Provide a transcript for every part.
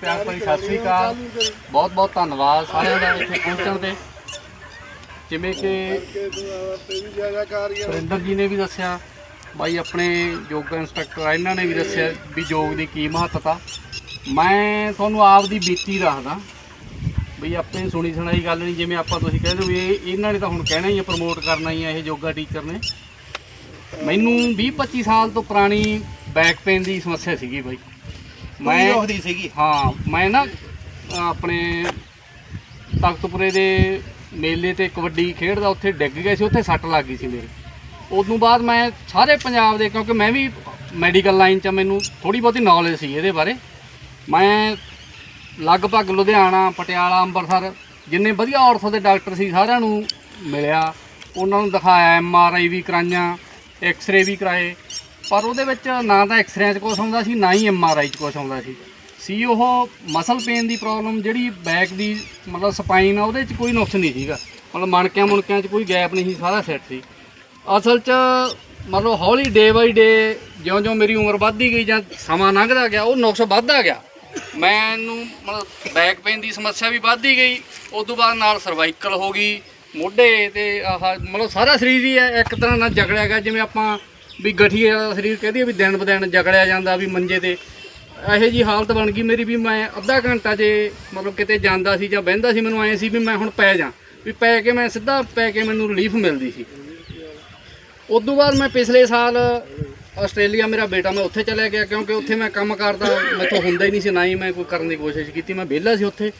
ਪਿਆਰ ਭਰੀ ਸਤਿ ਸ੍ਰੀ ਅਕਾਲ। ਬਹੁਤ ਬਹੁਤ ਧੰਨਵਾਦ ਸਾਰਿਆਂ ਦਾ ਇੱਥੇ ਪਹੁੰਚਣ ਤੇ। ਜਿਵੇਂ ਕਿ ਸੁਰਿੰਦਰ ਜੀ ਨੇ ਵੀ ਦੱਸਿਆ, ਬਾਈ ਆਪਣੇ ਯੋਗਾ ਇੰਸਟ੍ਰਕਟਰ ਇਹਨਾਂ ਨੇ ਵੀ ਦੱਸਿਆ ਵੀ ਯੋਗ ਦੀ ਕੀ ਮਹੱਤਤਾ। ਮੈਂ ਤੁਹਾਨੂੰ ਆਪ ਦੀ ਬੀਤੀ ਦੱਸਦਾ, ਬਈ ਆਪਣੇ ਸੁਣੀ ਸੁਣਾਈ ਗੱਲ ਨਹੀਂ, ਜਿਵੇਂ ਆਪਾਂ ਤੁਸੀਂ ਕਹਿੰਦੇ ਹੋ ਵੀ ਇਹਨਾਂ ਨੇ ਤਾਂ ਹੁਣ ਕਹਿਣਾ ਹੀ ਹੈ ਪ੍ਰਮੋਟ ਕਰਨਾ ਹੀ ਹੈ ਇਹ ਯੋਗਾ ਟੀਚਰ ਨੇ। ਮੈਨੂੰ 20 25 ਸਾਲ ਤੋਂ ਪੁਰਾਣੀ ਬੈਕ ਪੇਨ ਦੀ ਸਮੱਸਿਆ ਸੀਗੀ ਬਾਈ। ਮੈਂ ਉਹਦੀ ਸੀਗੀ। ਹਾਂ ਮੈਂ ਨਾ ਆਪਣੇ ਤਖਤਪੁਰੇ ਦੇ ਮੇਲੇ ਤੇ ਕਬੱਡੀ ਖੇਡਦਾ ਉੱਥੇ ਡਿੱਗ ਗਿਆ ਸੀ ਉੱਥੇ ਸੱਟ ਲੱਗ ਗਈ ਸੀ ਮੇਰੇ। ਉਦੋਂ ਬਾਅਦ ਮੈਂ ਸਾਰੇ ਪੰਜਾਬ ਦੇ ਕਿਉਂਕਿ ਮੈਂ ਵੀ ਮੈਡੀਕਲ ਲਾਈਨ 'ਚ ਮੈਨੂੰ ਥੋੜੀ ਬਹੁਤੀ ਨੌਲੇਜ ਸੀ ਇਹਦੇ ਬਾਰੇ। ਮੈਂ ਲਗਭਗ ਲੁਧਿਆਣਾ ਪਟਿਆਲਾ ਅੰਮ੍ਰਿਤਸਰ ਜਿੰਨੇ ਵਧੀਆ ਔਰਥੋ ਦੇ ਡਾਕਟਰ ਸੀ ਸਾਰਿਆਂ ਨੂੰ ਮਿਲਿਆ। ਉਹਨਾਂ ਨੂੰ ਦਿਖਾਇਆ ਐਮ ਆਰ ਆਈ ਵੀ ਕਰਾਈਆਂ ਐਕਸ-ਰੇ ਵੀ ਕਰਾਏ। ਪਰ ਉਹਦੇ ਵਿੱਚ ਨਾ ਤਾਂ ਐਕਸ-ਰੇਆਂ 'ਚ ਕੁਝ ਆਉਂਦਾ ਸੀ, ਨਾ ਹੀ ਐਮ ਆਰ ਆਈ 'ਚ ਕੁਝ ਆਉਂਦਾ ਸੀ। ਸੀ ਉਹ ਮਸਲ ਪੇਨ ਦੀ ਪ੍ਰੋਬਲਮ ਜਿਹੜੀ ਬੈਕ ਦੀ ਮਤਲਬ ਸਪਾਈਨ ਆ, ਉਹਦੇ 'ਚ ਕੋਈ ਨੁਕਸ ਨਹੀਂ ਸੀਗਾ। ਮਤਲਬ ਮਣਕਿਆਂ ਮੁਣਕਿਆਂ 'ਚ ਕੋਈ ਗੈਪ ਨਹੀਂ ਸੀ, ਸਾਰਾ ਸੈੱਟ ਸੀ। ਅਸਲ 'ਚ ਮਤਲਬ ਹੌਲੀ ਡੇ ਬਾਈ ਡੇ ਜਿਉਂ-ਜਿਉਂ ਮੇਰੀ ਉਮਰ ਵੱਧਦੀ ਗਈ ਜਾਂ ਸਮਾਂ ਲੰਘਦਾ ਗਿਆ, ਉਹ ਨੁਕਸ ਵੱਧਦਾ ਗਿਆ। ਮੈਨੂੰ ਮਤਲਬ ਬੈਕ ਪੇਨ ਦੀ ਸਮੱਸਿਆ ਵੀ ਵੱਧਦੀ ਗਈ। ਉਸ ਤੋਂ ਬਾਅਦ ਨਾਲ ਸਰਵਾਈਕਲ ਹੋ ਗਈ। ਮੋਢੇ ਤੇ ਆਹ ਮਤਲਬ ਸਾਰਾ ਸਰੀਰ ਹੀ ਹੈ, ਇੱਕ ਤਰ੍ਹਾਂ ਨਾਲ ਜਕੜਿਆ ਗਿਆ, ਜਿਵੇਂ ਆਪਾਂ ਵੀ ਗਠੀਏ ਵਾਲਾ ਸਰੀਰ ਕਹਦੇ ਵੀ ਦਿਨ ਬ ਦਿਨ ਜਕੜਿਆ ਜਾਂਦਾ ਵੀ ਮੰਜੇ ਤੇ। ਇਹੋ ਜੀ ਹਾਲਤ ਬਣ ਗਈ ਮੇਰੀ ਵੀ ਮੈਂ ਅੱਧਾ ਘੰਟਾ ਜੇ ਮਤਲਬ ਕਿਤੇ ਜਾਂਦਾ ਸੀ ਜਾਂ ਬਹਿੰਦਾ ਸੀ ਮੈਨੂੰ ਐਂ ਸੀ ਵੀ ਮੈਂ ਹੁਣ ਪੈ ਜਾ। ਵੀ ਪੈ ਕੇ ਮੈਂ ਸਿੱਧਾ ਪੈ ਕੇ ਮੈਨੂੰ ਰਿਲੀਫ ਮਿਲਦੀ ਸੀ। ਉਦੋਂ ਬਾਅਦ ਮੈਂ ਪਿਛਲੇ ਸਾਲ ਆਸਟ੍ਰੇਲੀਆ ਮੇਰਾ ਬੇਟਾ ਮੈਂ ਉੱਥੇ ਚਲਿਆ ਗਿਆ ਕਿਉਂਕਿ ਉੱਥੇ ਮੈਂ ਕੰਮ ਕਰਦਾ, ਮੈਥੋਂ ਹੁੰਦਾ ਹੀ ਨਹੀਂ ਸੀ, ਨਾ ਹੀ ਮੈਂ ਕੋਈ ਕਰਨ ਦੀ ਕੋਸ਼ਿਸ਼ ਕੀਤੀ, ਮੈਂ ਵਿਹਲਾ ਸੀ ਉੱਥੇ।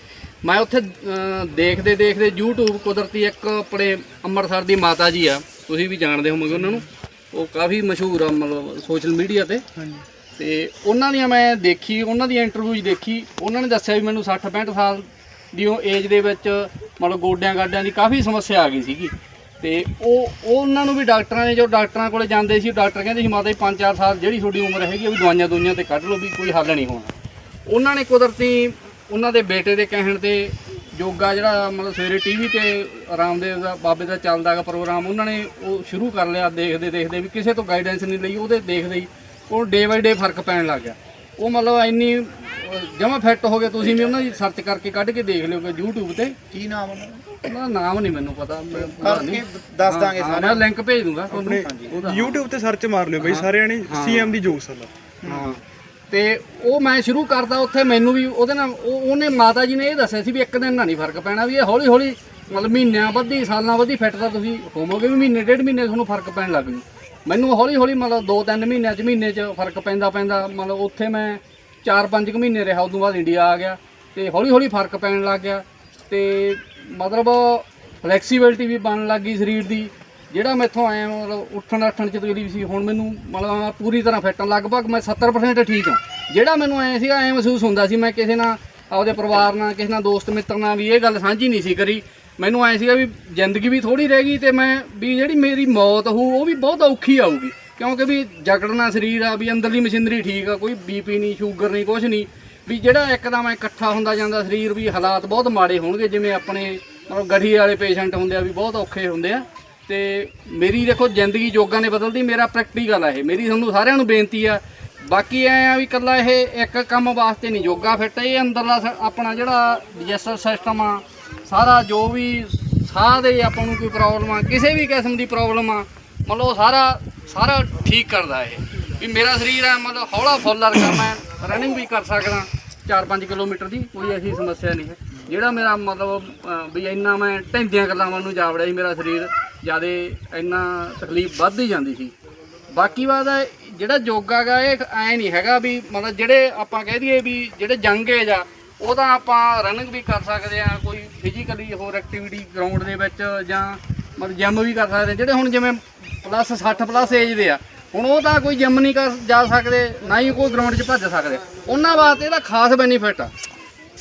ਮੈਂ ਉੱਥੇ ਦੇਖਦੇ ਦੇਖਦੇ YouTube ਕੁਦਰਤੀ ਇੱਕ ਆਪਣੇ ਅੰਮ੍ਰਿਤਸਰ ਦੀ ਮਾਤਾ ਜੀ ਆ, ਤੁਸੀਂ ਵੀ ਜਾਣਦੇ ਹੋਵੋਗੇ ਉਹਨਾਂ ਨੂੰ। ਉਹ ਕਾਫੀ ਮਸ਼ਹੂਰ ਆ ਮਤਲਬ ਸੋਸ਼ਲ ਮੀਡੀਆ ਤੇ। ਤੇ ਉਹਨਾਂ ਦੀਆਂ ਮੈਂ ਦੇਖੀ ਉਹਨਾਂ ਦੀਆਂ ਇੰਟਰਵਿਊਜ਼ ਦੇਖੀ। ਉਹਨਾਂ ਨੇ ਦੱਸਿਆ ਵੀ ਮੈਨੂੰ 60 65 ਸਾਲ ਦੀ ਉਹ ਏਜ ਦੇ ਵਿੱਚ ਮਤਲਬ ਗੋਡਿਆਂ ਗਾਡਿਆਂ ਦੀ ਕਾਫੀ ਸਮੱਸਿਆ ਆ ਗਈ ਸੀਗੀ। ਤੇ ਉਹ ਉਹ ਉਹਨਾਂ ਨੂੰ ਵੀ ਡਾਕਟਰਾਂ ਨੇ ਜੋ ਡਾਕਟਰਾਂ ਕੋਲੇ ਜਾਂਦੇ ਸੀ ਡਾਕਟਰ ਕਹਿੰਦੇ ਸੀ ਮਾਤਾ ਜੀ 5-4 ਸਾਲ ਜਿਹੜੀ ਤੁਹਾਡੀ ਉਮਰ ਹੈਗੀ ਆ ਵੀ ਦਵਾਈਆਂ ਦੁਈਆਂ ਤੇ ਕੱਢ ਲਓ ਵੀ ਕੋਈ ਹੱਲ ਨਹੀਂ ਹੋਣਾ। ਉਹਨਾਂ ਨੇ ਕੁਦਰਤੀ ਉਹਨਾਂ ਦੇ ਬੇਟੇ ਦੇ ਕਹਿਣ ਤੇ ਯੋਗਾ ਜਿਹੜਾ ਮਤਲਬ ਸਵੇਰੇ ਟੀਵੀ ਤੇ ਰਾਮਦੇਵ ਦਾ ਬਾਬੇ ਦਾ ਚੱਲਦਾ ਹੈਗਾ ਪ੍ਰੋਗਰਾਮ ਉਹਨਾਂ ਨੇ ਉਹ ਸ਼ੁਰੂ ਕਰ ਲਿਆ ਦੇਖਦੇ ਦੇਖਦੇ ਵੀ ਕਿਸੇ ਤੋਂ ਗਾਈਡੈਂਸ ਨਹੀਂ ਲਈ ਉਹਦੇ ਦੇਖਦੇ ਹੀ ਉਹ ਡੇ ਬਾਈ ਡੇ ਫ਼ਰਕ ਪੈਣ ਲੱਗ ਗਿਆ। ਉਹ ਮਤਲਬ ਇੰਨੀ ਜਮਾ ਫਿੱਟ ਹੋ ਗਏ ਤੁਸੀਂ ਵੀ ਉਹਨਾਂ ਦੀ ਸਰਚ ਕਰਕੇ ਕੱਢ ਕੇ ਦੇਖ ਲਿਓ ਕਿ YouTube ਤੇ। ਕੀ ਨਾਮ ਉਹਨਾਂ ਦਾ? ਉਹਨਾਂ ਦਾ ਨਾਮ ਨਹੀਂ ਮੈਨੂੰ ਪਤਾ ਮੈਂ ਪਤਾ ਕਰਕੇ ਨਹੀਂ। ਦੱਸ ਦਾਂਗੇ ਹਾਂ, ਸਾਰਾ ਮੈਂ ਲਿੰਕ ਭੇਜ ਦੂੰਗਾ ਤੁਹਾਨੂੰ। ਉਹਦਾ YouTube ਤੇ ਸਰਚ ਮਾਰ ਲਿਓ ਬਈ ਸਾਰਿਆਂ ਨੇ ਸੀਐਮ ਦੀ ਜੋਗ ਸਲਾ ਹਾਂ। ਤੇ ਉਹ ਮੈਂ ਸ਼ੁਰੂ ਕਰਦਾ ਉੱਥੇ, ਮੈਨੂੰ ਵੀ ਉਹਦੇ ਨਾਲ ਉਹ- ਉਹਨੇ ਮਾਤਾ ਜੀ ਨੇ ਇਹ ਦੱਸਿਆ ਸੀ ਵੀ ਇੱਕ ਦਿਨ ਨਾਲ ਨਹੀਂ ਫ਼ਰਕ ਪੈਣਾ ਵੀ ਇਹ ਹੌਲੀ ਹੌਲੀ ਮਤਲਬ ਮਹੀਨਿਆਂ ਬੱਧੀ ਸਾਲਾਂ ਬੱਧੀ ਫਿੱਟ ਤਾਂ ਤੁਸੀਂ ਹੋਵੋਗੇ ਵੀ ਮਹੀਨੇ, ਡੇਢ ਮਹੀਨੇ ਤੁਹਾਨੂੰ ਫ਼ਰਕ ਪੈਣ ਲੱਗ ਜੂ। ਮੈਨੂੰ ਹੌਲੀ ਹੌਲੀ ਮਤਲਬ 2-3 ਮਹੀਨਿਆਂ 'ਚ, ਮਹੀਨੇ 'ਚ ਫ਼ਰਕ ਪੈਂਦਾ ਪੈਂਦਾ, ਮਤਲਬ ਉੱਥੇ ਮੈਂ 4-5 ਕੁ ਮਹੀਨੇ ਰਿਹਾ, ਉਦੋਂ ਬਾਅਦ ਇੰਡੀਆ ਆ ਗਿਆ ਤੇ ਹੌਲੀ ਹੌਲੀ ਫ਼ਰਕ ਪੈਣ ਲੱਗ ਗਿਆ ਤੇ ਮਤਲਬ ਫਲੈਕਸੀਬਿਲਟੀ ਵੀ ਬਣਨ ਲੱਗ ਗਈ ਸਰੀਰ ਦੀ। ਜਿਹੜਾ ਮੈਥੋਂ ਆਇਆ ਮਤਲਬ ਉੱਠਣ ਉੱਠਣ ਚ ਤਕਲੀਫ ਸੀ, ਹੁਣ ਮੈਨੂੰ ਮਤਲਬ ਪੂਰੀ ਤਰ੍ਹਾਂ ਫਿੱਟ ਹਾਂ ਲਗਭਗ ਮੈਂ 70% ਠੀਕ ਹਾਂ ਜਿਹੜਾ ਮੈਨੂੰ ਐ ਸੀਗਾ, ਐ ਮਹਿਸੂਸ ਹੁੰਦਾ ਸੀ, ਮੈਂ ਕਿਸੇ ਨਾਲ, ਆਪਦੇ ਪਰਿਵਾਰ ਨਾਲ, ਕਿਸੇ ਨਾਲ, ਦੋਸਤ ਮਿੱਤਰ ਨਾਲ ਵੀ ਇਹ ਗੱਲ ਸਾਂਝੀ ਨਹੀਂ ਸੀ ਕਰੀ। ਮੈਨੂੰ ਐ ਸੀਗਾ ਵੀ ਜ਼ਿੰਦਗੀ ਵੀ ਥੋੜੀ ਰਹਿ ਗਈ ਤੇ ਮੈਂ ਵੀ ਜਿਹੜੀ ਮੇਰੀ ਮੌਤ ਹੋਊ, ਉਹ ਵੀ ਬਹੁਤ ਔਖੀ ਆਊਗੀ। ਕਿਉਂਕਿ ਵੀ ਜਕੜਨਾ ਸਰੀਰ ਆ, ਵੀ ਅੰਦਰਲੀ ਮਸ਼ੀਨਰੀ ਠੀਕ ਆ, ਕੋਈ ਬੀਪੀ ਨਹੀਂ ਸ਼ੂਗਰ ਨਹੀਂ ਕੁਝ ਨਹੀਂ। ਵੀ ਜਿਹੜਾ ਇੱਕਦਮ ਇਕੱਠਾ ਹੁੰਦਾ ਜਾਂਦਾ ਸਰੀਰ, ਵੀ ਹਾਲਾਤ ਬਹੁਤ ਮਾੜੇ ਹੋਣਗੇ, ਜਿਵੇਂ ਆਪਣੇ ਮਤਲਬ ਗਠੀ ਵਾਲੇ ਪੇਸ਼ੈਂਟ ਹੁੰਦੇ ਆ, ਵੀ ਬਹੁਤ ਔਖੇ ਹੁੰਦੇ ਆ। ਤੇ ਮੇਰੀ ਦੇਖੋ ਜ਼ਿੰਦਗੀ ਯੋਗਾ ਨੇ ਬਦਲਦੀ, ਮੇਰਾ ਪ੍ਰੈਕਟੀਕਲ ਆ ਇਹ। ਮੇਰੀ ਤੁਹਾਨੂੰ ਸਾਰਿਆਂ ਨੂੰ ਬੇਨਤੀ ਆ। ਬਾਕੀ ਐ ਆ ਵੀ ਇਕੱਲਾ ਇਹ ਇੱਕ ਕੰਮ ਵਾਸਤੇ ਨਹੀਂ ਯੋਗਾ ਫਿੱਟ ਇਹ ਅੰਦਰਲਾ ਆਪਣਾ ਜਿਹੜਾ ਡਿਜੈਸਟਿਵ ਸਿਸਟਮ ਆ, ਸਾਰਾ ਜੋ ਵੀ ਸਾਹ ਦੇ ਆਪਾਂ ਨੂੰ ਕੋਈ ਪ੍ਰੋਬਲਮ ਆ, ਕਿਸੇ ਵੀ ਕਿਸਮ ਦੀ ਪ੍ਰੋਬਲਮ ਆ, ਮਤਲਬ ਉਹ ਸਾਰਾ ਸਾਰਾ ਠੀਕ ਕਰਦਾ ਇਹ। ਵੀ ਮੇਰਾ ਸਰੀਰ ਆ, ਮਤਲਬ ਹੌਲਾ ਫੁੱਲਰ ਕਰ ਮੈਂ ਰਨਿੰਗ ਵੀ ਕਰ ਸਕਦਾ 4-5 ਕਿਲੋਮੀਟਰ ਦੀ, ਕੋਈ ਐਸੀ ਸਮੱਸਿਆ ਨਹੀਂ ਹੈ। ਜਿਹੜਾ ਮੇਰਾ ਮਤਲਬ ਵੀ ਇੰਨਾ ਮੈਂ ਢੈਂਦੀਆਂ ਗੱਲਾਂ ਨੂੰ ਜਾਵੜਿਆ ਸੀ ਮੇਰਾ ਸਰੀਰ ਜਿਆਦੇ ਇੰਨਾ ਤਕਲੀਫ ਵੱਧਦੀ ਜਾਂਦੀ ਸੀ। ਬਾਕੀ ਬਾਤ ਹੈ ਜਿਹੜਾ ਯੋਗਾ ਗਾ, ਇਹ ਐ ਨਹੀਂ ਹੈਗਾ ਵੀ ਮਤਲਬ ਜਿਹੜੇ ਆਪਾਂ ਕਹਿ ਦਈਏ ਵੀ ਜਿਹੜੇ ਜੰਗ ਏਜ ਆ, ਉਹ ਤਾਂ ਆਪਾਂ ਰਨਿੰਗ ਵੀ ਕਰ ਸਕਦੇ ਆ, ਕੋਈ ਫਿਜ਼ੀਕਲੀ ਹੋਰ ਐਕਟੀਵਿਟੀ ਗਰਾਊਂਡ ਦੇ ਵਿੱਚ ਜਾਂ ਮਤਲਬ ਜਿਮ ਵੀ ਕਰ ਸਕਦੇ ਜਿਹੜੇ ਹੁਣ ਜਿਵੇਂ ਪਲੱਸ 60 ਪਲੱਸ ਏਜ ਦੇ ਆ, ਹੁਣ ਉਹ ਤਾਂ ਕੋਈ ਜਿਮ ਨਹੀਂ ਕਰ, ਜਾ ਸਕਦੇ, ਨਾ ਹੀ ਕੋਈ ਗਰਾਊਂਡ 'ਚ ਭੱਜ ਸਕਦੇ। ਉਹਨਾਂ ਵਾਸਤੇ ਇਹਦਾ ਖਾਸ ਬੈਨੀਫਿਟ ਆ।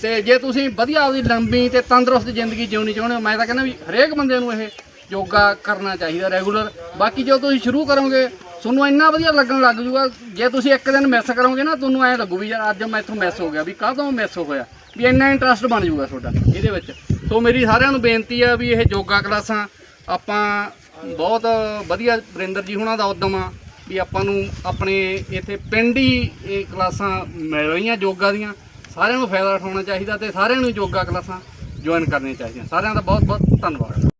ਤੇ ਜੇ ਤੁਸੀਂ ਵਧੀਆ ਆਪਦੀ ਲੰਬੀ ਤੇ ਤੰਦਰੁਸਤ ਜ਼ਿੰਦਗੀ ਜਿਉਣੀ ਚਾਹੁੰਦੇ ਹੋ, ਮੈਂ ਤਾਂ ਕਹਿੰਦਾ ਵੀ ਹਰੇਕ ਬੰਦੇ ਨੂੰ ਇਹ ਯੋਗਾ ਕਰਨਾ ਚਾਹੀਦਾ ਰੈਗੂਲਰ। ਬਾਕੀ ਜੋ ਤੁਸੀਂ ਸ਼ੁਰੂ ਕਰੋਗੇ, ਤੁਹਾਨੂੰ ਇੰਨਾ ਵਧੀਆ ਲੱਗਣ ਲੱਗ ਜੂਗਾ, ਜੇ ਤੁਸੀਂ ਇੱਕ ਦਿਨ ਮਿਸ ਕਰੋਗੇ ਨਾ, ਤੁਹਾਨੂੰ ਐਂ ਲੱਗੂ ਵੀ ਯਾਰ ਅੱਜ ਮੈਂ ਇੱਥੋਂ ਮਿਸ ਹੋ ਗਿਆ, ਵੀ ਕਾਹਤੋਂ ਮਿਸ ਹੋਇਆ, ਵੀ ਇੰਨਾ ਇੰਟਰਸਟ ਬਣ ਜੂਗਾ ਤੁਹਾਡਾ ਇਹਦੇ ਵਿੱਚ। ਸੋ ਮੇਰੀ ਸਾਰਿਆਂ ਨੂੰ ਬੇਨਤੀ ਆ ਵੀ ਇਹ ਯੋਗਾ ਕਲਾਸਾਂ ਆਪਾਂ ਬਹੁਤ ਵਧੀਆ ਵਰਿੰਦਰ ਜੀ ਹੁਣਾਂ ਦਾ ਉਦਮ ਆ, ਵੀ ਆਪਾਂ ਨੂੰ ਆਪਣੇ ਇੱਥੇ ਪਿੰਡ ਹੀ ਇਹ ਕਲਾਸਾਂ ਮਿਲ ਰਹੀਆਂ ਯੋਗਾ ਦੀਆਂ। ਸਾਰਿਆਂ ਨੂੰ ਫਾਇਦਾ ਉਠਾਉਣਾ ਚਾਹੀਦਾ ਤੇ ਸਾਰਿਆਂ ਨੂੰ ਯੋਗਾ ਕਲਾਸਾਂ ਜੁਆਇਨ ਕਰਨੀਆਂ ਚਾਹੀਦੀਆਂ। ਸਾਰਿਆਂ ਦਾ ਬਹੁਤ ਬਹੁਤ ਧੰਨਵਾਦ।